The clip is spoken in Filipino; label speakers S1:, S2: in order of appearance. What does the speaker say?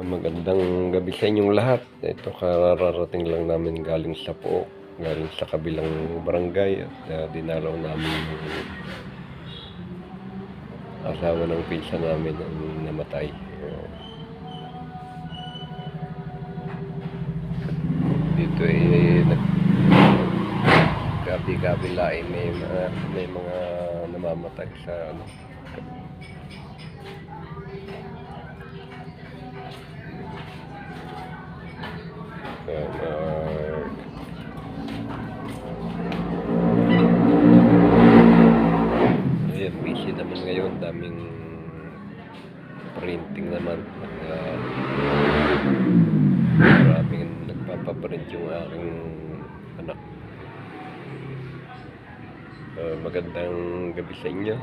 S1: Ah, Magandang gabi sa inyong lahat. Ito kararating lang namin galing sa po, galing sa kabilang barangay at ah, dinalaw namin yung asawa ng pinsa namin ang namatay. Dito eh gabi-gabi lain may may mga namamatay sa ano Busy naman ngayon. Daming printing naman. Uh, maraming nagpapaprint yung aking anak. Uh, magandang gabi sa inyo.